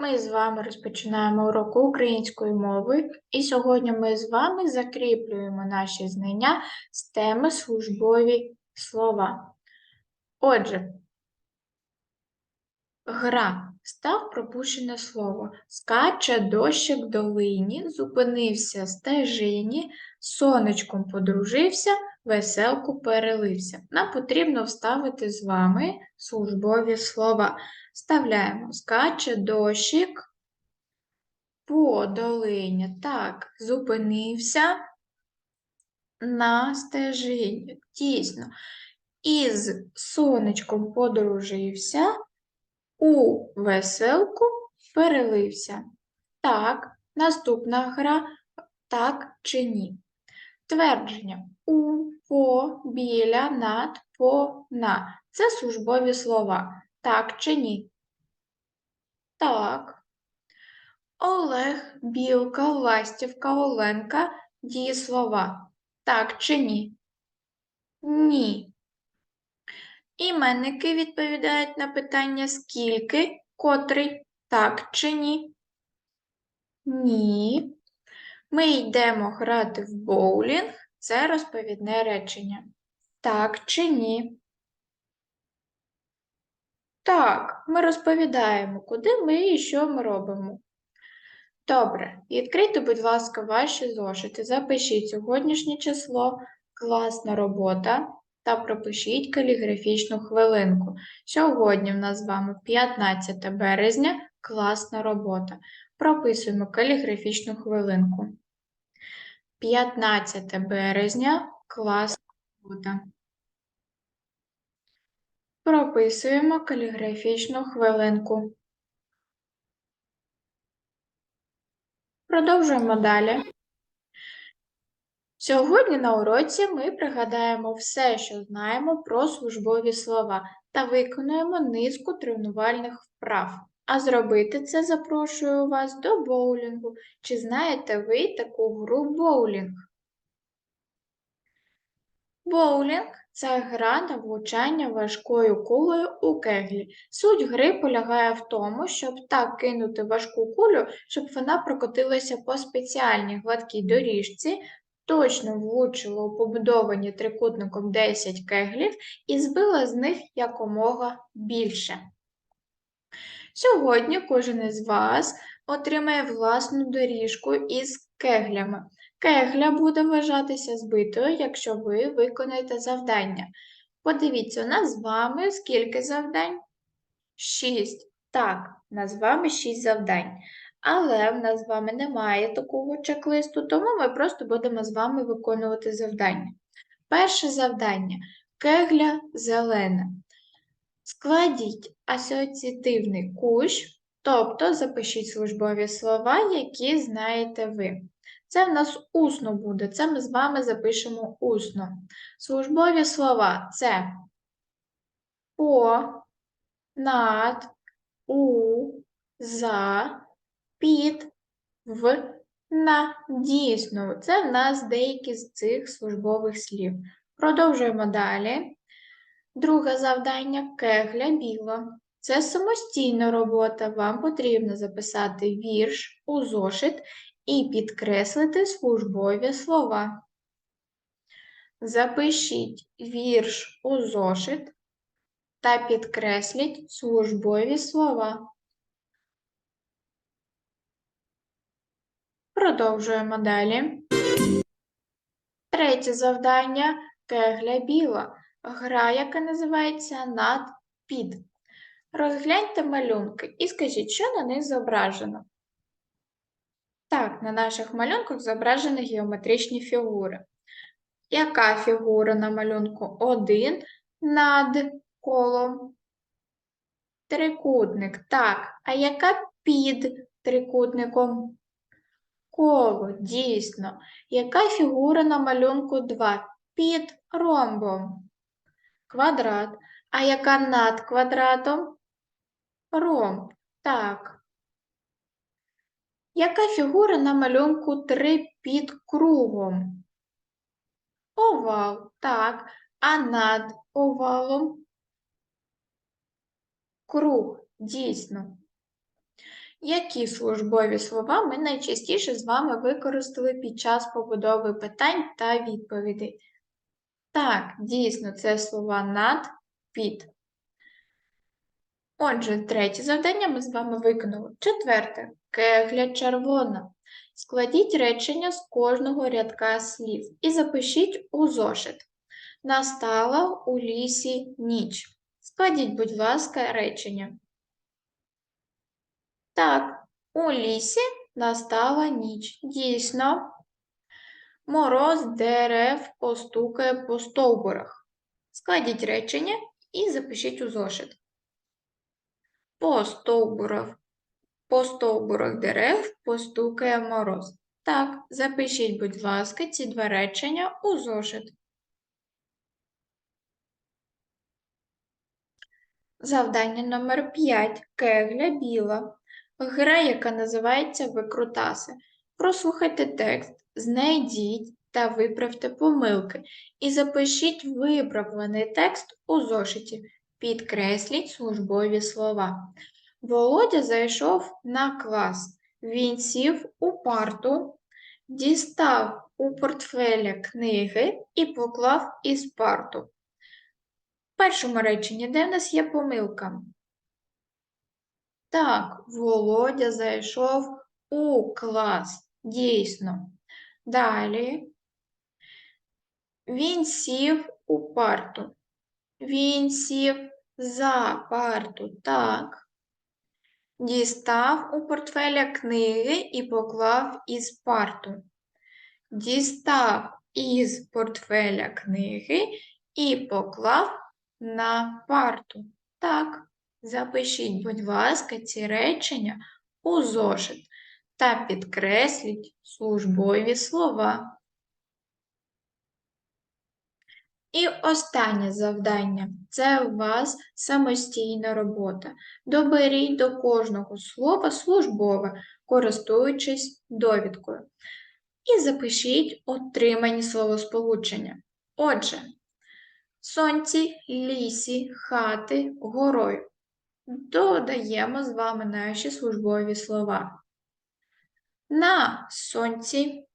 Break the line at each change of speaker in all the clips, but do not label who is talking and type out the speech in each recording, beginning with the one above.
Ми з вами розпочинаємо урок української мови, і сьогодні ми з вами закріплюємо наші знання з теми службові слова. Отже, гра став пропущене слово. Скаче дощик долині, зупинився стежині, сонечком подружився, веселку перелився. Нам потрібно вставити з вами службові слова. Вставляємо скаче дощик по долині. Так, зупинився на стежині. Дійсно. Із сонечком подружився, у веселку перелився. Так, наступна гра так чи ні. Твердження у, по, біля, над, по, на. Це службові слова. Так чи ні? Так. Олег, Білка, Ластівка, Оленка дієслова. Так чи ні? Ні. Іменники відповідають на питання скільки, котрий, так чи ні? Ні. Ми йдемо грати в боулінг. Це розповідне речення. Так чи ні? Так, ми розповідаємо, куди ми і що ми робимо. Добре, відкрийте, будь ласка, ваші зошити. Запишіть сьогоднішнє число, класна робота та пропишіть каліграфічну хвилинку. Сьогодні в нас з вами 15 березня, класна робота. Прописуємо каліграфічну хвилинку. 15 березня, класна робота. Прописуємо каліграфічну хвилинку. Продовжуємо далі. Сьогодні на уроці ми пригадаємо все, що знаємо про службові слова та виконуємо низку тренувальних вправ. А зробити це запрошую вас до боулінгу. Чи знаєте ви таку гру боулінг? Боулінг це гра на влучання важкою кулею у кеглі. Суть гри полягає в тому, щоб так кинути важку кулю, щоб вона прокотилася по спеціальній гладкій доріжці, точно влучила у побудовані трикутником 10 кеглів і збила з них якомога більше. Сьогодні кожен із вас отримає власну доріжку із кеглями. Кегля буде вважатися збитою, якщо ви виконаєте завдання. Подивіться, у нас з вами скільки завдань? Шість. Так, у нас з вами шість завдань. Але в нас з вами немає такого чек-листу, тому ми просто будемо з вами виконувати завдання. Перше завдання кегля зелена. Складіть асоціативний кущ, тобто запишіть службові слова, які знаєте ви. Це в нас усно буде, це ми з вами запишемо усно. Службові слова це по, над, у, за, під, в, на. Дійсно, це в нас деякі з цих службових слів. Продовжуємо далі. Друге завдання кегля біла. Це самостійна робота. Вам потрібно записати вірш у зошит і підкреслити службові слова. Запишіть вірш у зошит та підкресліть службові слова. Продовжуємо далі. Третє завдання кегля біла. Гра, яка називається над під. Розгляньте малюнки і скажіть, що на них зображено. Так, на наших малюнках зображені геометричні фігури. Яка фігура на малюнку? Один над колом. Трикутник. Так, а яка під трикутником? Коло, дійсно. Яка фігура на малюнку 2? Під ромбом. Квадрат. А яка над квадратом? Ромб. Так. Яка фігура на малюнку 3 під кругом? Овал, так, а над овалом? Круг, дійсно. Які службові слова ми найчастіше з вами використали під час побудови питань та відповідей? Так, дійсно, це слова над, під. Отже, третє завдання ми з вами виконали. Четверте. Кегля червона. Складіть речення з кожного рядка слів і запишіть у зошит. Настала у лісі ніч. Складіть, будь ласка, речення. Так, у лісі настала ніч. Дійсно. Мороз дерев постукає по стовбурах. Складіть речення і запишіть у зошит. По стовбурах, по стовбурах дерев постукає мороз. Так, запишіть, будь ласка, ці два речення у зошит. Завдання номер 5. Кегля біла. Гра, яка називається Викрутаси. Прослухайте текст, знайдіть та виправте помилки і запишіть виправлений текст у зошиті. Підкресліть службові слова. Володя зайшов на клас. Він сів у парту, дістав у портфеля книги і поклав із парту. В першому реченні, де в нас є помилка? Так, Володя зайшов у клас. Дійсно. Далі. Він сів у парту. Він сів за парту. Так. Дістав у портфеля книги і поклав із парту. Дістав із портфеля книги і поклав на парту. Так, запишіть, будь ласка, ці речення у зошит та підкресліть службові слова. І останнє завдання це у вас самостійна робота. Доберіть до кожного слова службове, користуючись довідкою. І запишіть отримані словосполучення. Отже, сонці, лісі, хати, горою. Додаємо з вами наші службові слова. На сонці,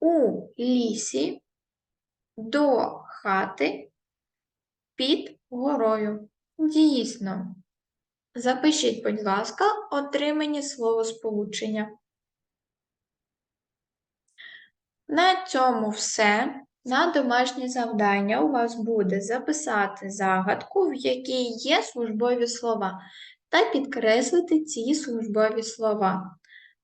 у лісі, до хати, під горою. Дійсно. Запишіть, будь ласка, отримані словосполучення. На цьому все. На домашнє завдання у вас буде записати загадку, в якій є службові слова, та підкреслити ці службові слова.